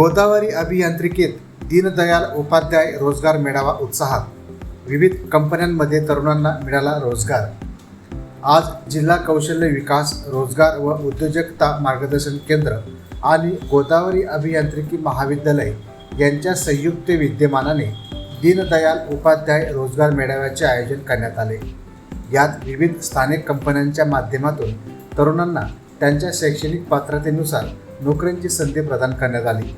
गोदावरी अभियांत्रिकीत दीनदयाल उपाध्याय रोजगार मेळावा उत्साहात. विविध कंपन्यांमध्ये तरुणांना मिळाला रोजगार. आज जिल्हा कौशल्य विकास रोजगार व उद्योजकता मार्गदर्शन केंद्र आणि गोदावरी अभियांत्रिकी महाविद्यालय यांच्या संयुक्त विद्यमानाने दीनदयाल उपाध्याय रोजगार मेळाव्याचे आयोजन करण्यात आले. यात विविध स्थानिक कंपन्यांच्या माध्यमातून तरुणांना त्यांच्या शैक्षणिक पात्रतेनुसार नोकऱ्यांची संधी प्रदान करण्यात आली.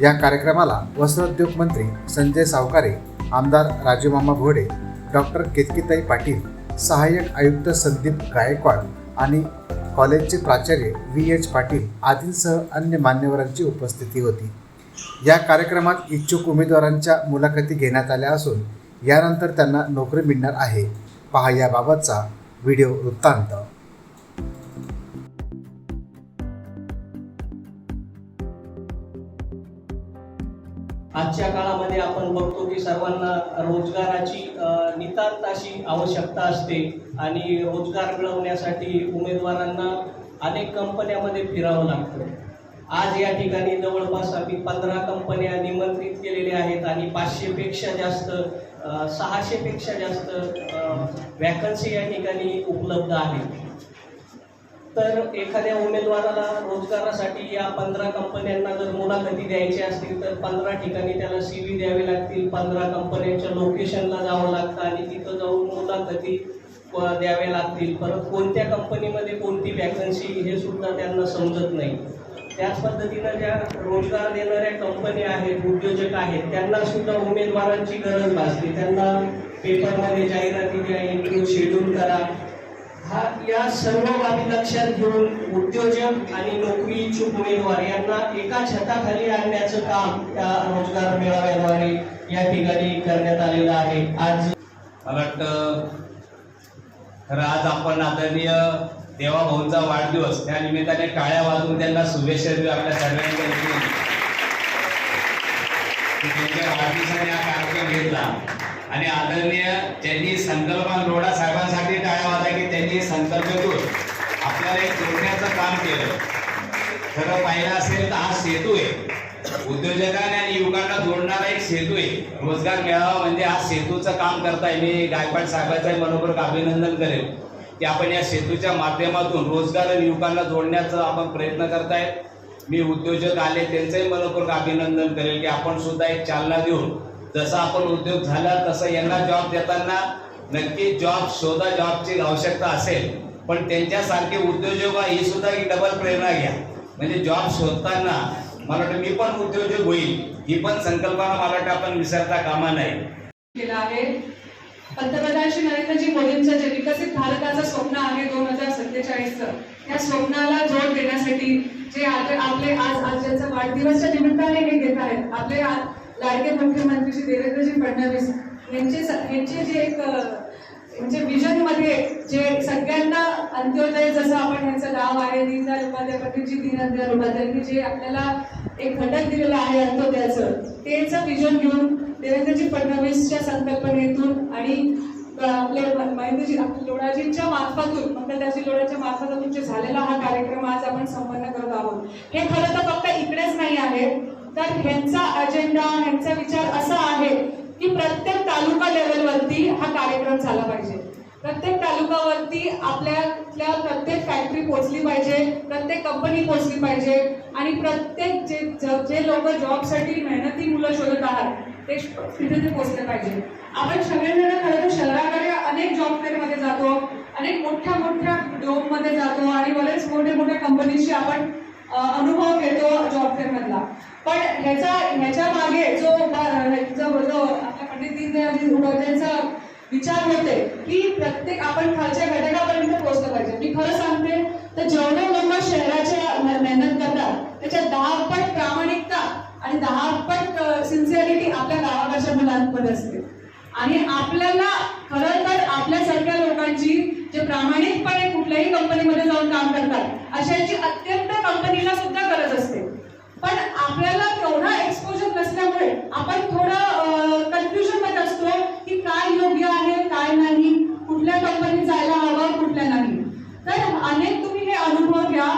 या कार्यक्रमाला वस्त्रोद्योग मंत्री संजय सावकारे आमदार राजूमामा घोडे डॉक्टर केतकीताई पाटील सहाय्यक आयुक्त संदीप गायकवाड आणि कॉलेजचे प्राचार्य व्ही एच पाटील आदींसह अन्य मान्यवरांची उपस्थिती होती. या कार्यक्रमात इच्छुक उमेदवारांच्या मुलाखती घेण्यात आल्या असून यानंतर त्यांना नोकरी मिळणार आहे. पहा याबाबतचा व्हिडिओ वृत्तांत. आजच्या काळामध्ये आपण बघतो की सर्वांना रोजगाराची नितांत अशी आवश्यकता असते आणि रोजगार मिळवण्यासाठी उमेदवारांना अनेक कंपन्यामध्ये फिरावं लागतं. आज या ठिकाणी जवळपास आम्ही पंधरा कंपन्या निमंत्रित केलेल्या आहेत आणि पाचशेपेक्षा जास्त सहाशेपेक्षा जास्त वॅकन्सी या ठिकाणी उपलब्ध आहेत. तर एखाद्या उमेदवाराला रोजगारासाठी या पंधरा कंपन्यांना जर मुलाखती द्यायची असतील तर पंधरा ठिकाणी त्याला सी व्ही द्यावे लागतील. पंधरा कंपन्यांच्या लोकेशनला जावं लागतं आणि तिथं जाऊन मुलाखती द्यावे लागतील. परत कोणत्या कंपनीमध्ये कोणती वॅकन्सी हे सुद्धा त्यांना समजत नाही. त्याच पद्धतीनं ज्या रोजगार देणाऱ्या कंपन्या आहेत उद्योजक आहेत त्यांना सुद्धा उमेदवारांची गरज भासते. त्यांना पेपरमध्ये जाहिराती द्या इंटरव्ह्यू शेड्यूल करा. हा या सर्व बाबी लक्षात घेऊन उद्योजक आणि नोकरी इच्छुक उमेदवार यांना एका छताखाली आणण्याचं काम त्या रोजगार मेळाव्याद्वारे या ठिकाणी करण्यात आलेलं आहे. आज मला वाटतं खरं आज आपण आदरणीय देवाभाऊंचा वाढदिवस त्या निमित्ताने टाळ्या वाजवून त्यांना शुभेच्छा देऊ आपल्या सगळ्यांच्या वाढदिवसाने हा कार्यक्रम घेतला. आणि आदरणीय त्यांनी संकल्पना रोडा साहेबांसाठी टाळ्या वाजल्या की त्यांनी संकल्प घेऊन आपल्याला एक जोडण्याचं काम केलं. खरं पाहिलं असेल तर हा सेतू आहे. उद्योजकांना आणि युवकांना जोडणारा एक सेतू आहे. रोजगार मिळावा म्हणजे हा सेतूचं काम करताय. मी गायकवाड साहेबांचं मनोपूर्वक अभिनंदन करेल. की आपण या सेतूच्या माध्यमातून रोजगार आणि युवकांना जोडण्याचा आपण प्रयत्न करताय. मी उद्योजक आले त्यांचंही मनोपूर्वक अभिनंदन करेल की आपण सुद्धा एक चालना देऊन जसा आपण उद्योग झाला तसं यांना जॉब देताना नक्की जॉब शोधा जॉबची आवश्यकता असेल. पण त्यांच्यासारखे उद्योजक ही सुद्धा एक डबल प्रेरणा घ्या. म्हणजे जॉब शोधताना मला वाटतं मी पण उद्योजक होईल ही पण संकल्पना मला वाटतं आपण विसरता कामा नाही आहे. पंतप्रधान श्री नरेंद्रजी मोदींचं जे विकसित भारताचं स्वप्न आहे दोन हजार सत्तेचाळीसचं त्या स्वप्नाला जोड देण्यासाठी जे आपले आज आज ज्यांचा वाढदिवसच्या निमित्ताने हे घेत आहेत आपले लाडके मुख्यमंत्री श्री देवेंद्रजी फडणवीस यांचे यांचे जे एक म्हणजे विजनमध्ये जे सगळ्यांना अंत्योदय जसं आपण ह्यांचं नाव आहे दीनदयाल उपाध्याय जी दीनदयाल उपाध्यायांनी जे आपल्याला एक घटक दिलेलं आहे अंत्योदयाचं तेच विजन घेऊन देवेंद्रजी फडणवीसच्या संकल्पनेतून आणि आपले महेंद्रजी लोणाजींच्या मार्फातून मंगलदासजी लोणाच्या मार्फातून जे झालेला हा कार्यक्रम आज आपण संपन्न करत आहोत. हे खरं तर फक्त इकडेच नाही आहे तर ह्यांचा अजेंडा ह्यांचा विचार असा आहे की प्रत्येक तालुका लेवलवरती हा कार्यक्रम झाला पाहिजे. प्रत्येक तालुकावरती आपल्यातल्या प्रत्येक फॅक्टरी पोहोचली पाहिजे प्रत्येक कंपनी पोहोचली पाहिजे आणि प्रत्येक जे जे लोक जॉबसाठी मेहनती मुलं शोधत आहात ते तिथे ते पोचले पाहिजे. आपण सगळेजण खरं तर शहराकडे अनेक जॉब फेअरमध्ये जातो अनेक मोठ्या मोठ्या जॉबमध्ये जातो आणि बरेच मोठ्या मोठ्या कंपनीशी आपण अनुभव घेतो जॉब फेअरमधला पण ह्याचा ह्याच्या मागे जो जो जो आपल्या पंडित दीनदयालजी उपाध्यायांचा विचार होते की प्रत्येक आपण खालच्या घटकापर्यंत पोहोचलं पाहिजे. मी खरं सांगते तर जेवढे लोक शहराच्या मेहनत करतात त्याच्या दहा पट प्रामाणिकता आणि दहा पट सिन्सिअरिटी आपल्या गावाकडच्या मुलांमध्ये असते. आणि आपल्याला खरं तर आपल्यासारख्या लोकांची जे प्रामाणिकपणे कुठल्याही कंपनीमध्ये जाऊन काम करतात. अशाची अत्यंत कंपनीला सुद्धा गरज असते. पण आपल्याला तेवढा एक्सपोजर नसल्यामुळे आपण थोडं कन्फ्युजनमध्ये असतो की काय योग्य आहे काय नाही कुठल्या कंपनीत जायला हवं कुठल्या नाही. तर अनेक तुम्ही हे अनुभव घ्या.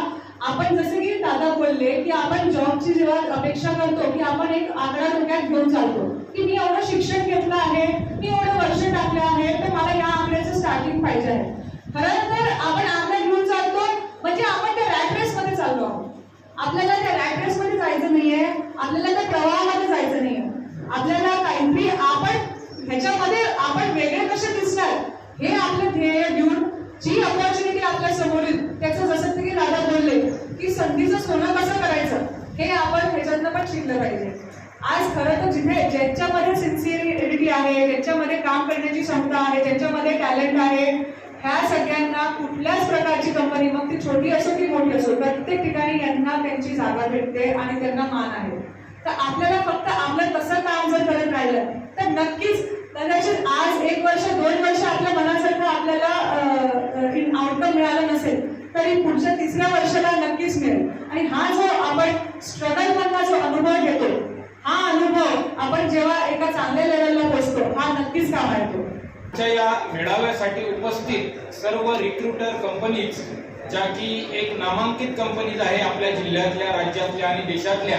आपण जसे की दादा बोलले की आपण जॉबची जेव्हा अपेक्षा करतो की आपण एक आकडा डोक्यात घेऊन चालतो. की मी एवढं शिक्षण घेतलं आहे मी एवढं वर्ष टाकलं आहे तर मला या आकड्याचं स्टार्टिंग पाहिजे आहे. खरं तर आपण आकडा घेऊन चालतो म्हणजे आपण त्या रॅट रेस मध्ये चाललो आहोत. आपल्याला त्या रॅट रेस मध्ये जायचं नाहीये आपल्याला त्या प्रवाहामध्ये जायचं नाहीये. आपल्याला काहीतरी आपण ह्याच्यामध्ये आपण वेगळे कसे दिसणार हे आपलं ध्येय घेऊन जी अपॉर्च्युनिटी आपल्यासमोर येईल त्याचं जसं की दादा बोलले की संधीचं सोनं कसं करायचं हे आपण ह्याच्यातनं पण शिकलं पाहिजे. आज खरं तर जिथे ज्यांच्यामध्ये सिन्सिअरिटी आहे ज्यांच्यामध्ये काम करण्याची क्षमता आहे ज्यांच्यामध्ये टॅलेंट आहे ह्या सगळ्यांना कुठल्याच प्रकारची कंपनी मग ती छोटी असो की मोठी असो प्रत्येक ठिकाणी यांना त्यांची जागा भेटते आणि त्यांना मान आहे. तर आपल्याला फक्त आपलं तसं काम जर करत राहिलं तर नक्कीच कदाचित आज एक वर्ष दोन वर्ष आपल्या मनासारखं आपल्याला आउटकम मिळालं नसेल तरी पुढच्या तिसऱ्या वर्षाला नक्कीच मिळेल. आणि हा जो आपण स्ट्रगल मधला जो अनुभव घेतो हा अनुभव आपण जेव्हा एका चांगल्या लेवलला पोचतो हा नक्कीच कामा येतो. या मेळाव्यासाठी उपस्थित सर्व रिक्रुटर कंपनीज ज्या की एक नामांकित कंपनीज आहे आपल्या जिल्ह्यातल्या राज्यातल्या आणि देशातल्या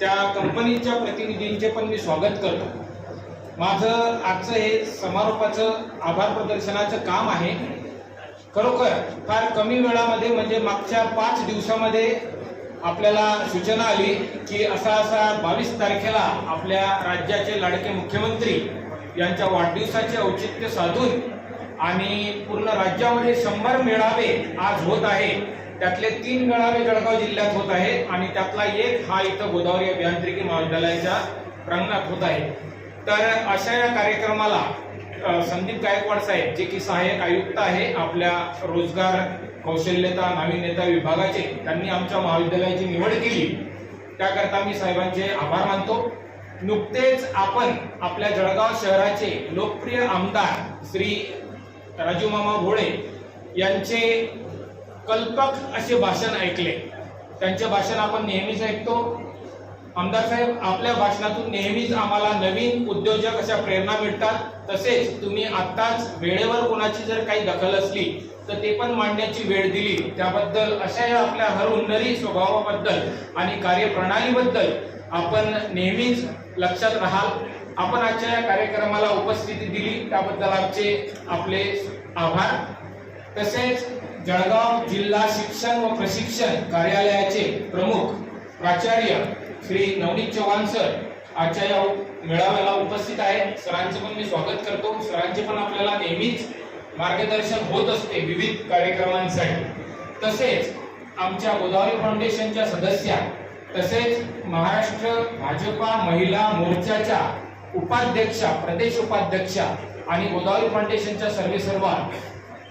त्या कंपनीच्या प्रतिनिधींचे पण मी स्वागत करतो. माझं आजचं हे समारोपाचं आभार प्रदर्शनाचं काम आहे. खरोखर फार कमी वेळामध्ये म्हणजे मागच्या पाच दिवसामध्ये आपल्याला सूचना आली की असा असा बावीस तारखेला आपल्या राज्याचे लाडके मुख्यमंत्री यांच्या वाढदिवसाचे औचित्य साधून आणि पूर्ण राज्यामध्ये शंभर मेळावे आज होत आहे त्यातले तीन मेळावे जळगाव जिल्ह्यात होत आहेत आणि त्यातला एक हा इथं गोदावरी अभियांत्रिकी महाविद्यालयाच्या प्रांगणात होत आहे. तर अशा या कार्यक्रमाला संदीप गायकवाड साहेब जे की सहाय्यक आयुक्त आहे आपल्या रोजगार कौशल्यता नाविन्यता विभागाचे त्यांनी आमच्या महाविद्यालयाची निवड केली. त्याकरता मी साहेबांचे आभार मानतो. नुकतेच आपण आपल्या जळगाव शहराचे लोकप्रिय आमदार श्री राजूमामा भोळे यांचे कल्पक असे भाषण ऐकले. त्यांचे भाषण आपण नेहमीच ऐकतो. आमदार साहेब आपल्या भाषणातून नेहमीच आम्हाला नवीन उद्योजक अशा प्रेरणा मिळतात. तसेच तुम्ही आत्ताच वेळेवर कोणाची जर काही दखल असली तर ते पण मांडण्याची वेळ दिली. त्याबद्दल अशा या आपल्या हरहुन्नरी स्वभावाबद्दल आणि कार्यप्रणालीबद्दल आपण नेहमीच लक्षात राहाल. आपण आजच्या या कार्यक्रमाला उपस्थिती दिली. त्याबद्दल आमचे आपले आभार. तसेच जळगाव जिल्हा शिक्षण व प्रशिक्षण कार्यालयाचे प्रमुख प्राचार्य श्री नवनीत चव्हाण सर आजच्या या मेळाव्याला उपस्थित आहेत. सरांचे पण मी स्वागत करतो. सरांचे पण आपल्याला नेहमीच मार्गदर्शन होत असते विविध कार्यक्रमांसाठी. तसेच आमच्या गोदावरी फाउंडेशनच्या सदस्या तसेच महाराष्ट्र भाजपा महिला मोर्चाच्या उपाध्यक्षा प्रदेश उपाध्यक्षा आणि गोदावरी फाउंडेशनच्या सर्वेसर्वा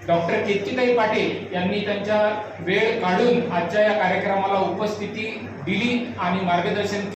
डॉक्टर केतकीताई पाटील यांनी त्यांच्या वेळ काढून आजच्या या कार्यक्रमाला उपस्थिती दिली आणि मार्गदर्शन